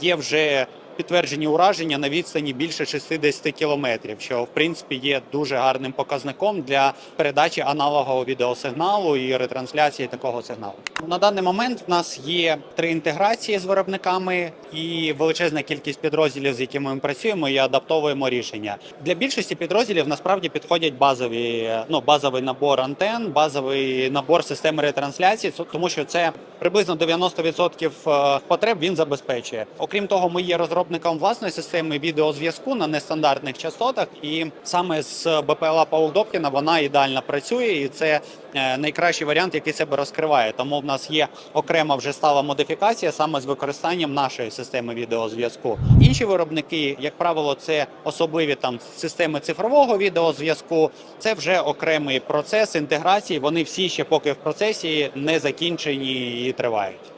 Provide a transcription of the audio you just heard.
є вже підтверджені ураження на відстані більше 60 кілометрів, що в принципі є дуже гарним показником для передачі аналогового відеосигналу і ретрансляції такого сигналу. На даний момент в нас є три інтеграції з виробниками і величезна кількість підрозділів, з якими ми працюємо і адаптовуємо рішення. Для більшості підрозділів насправді підходять базові, ну базовий набор антен, базовий набор системи ретрансляції, тому що це приблизно 90% потреб він забезпечує. Окрім того, ми є розробником власної системи відеозв'язку на нестандартних частотах, і саме з БПЛА Паук Добкіна вона ідеально працює, і це е, найкращий варіант, який себе розкриває. Тому в нас є окрема вже стала модифікація саме з використанням нашої системи відеозв'язку. Інші виробники, як правило, це особливі там системи цифрового відеозв'язку. Це вже окремий процес інтеграції. Вони всі ще поки в процесі не закінчені і тривають.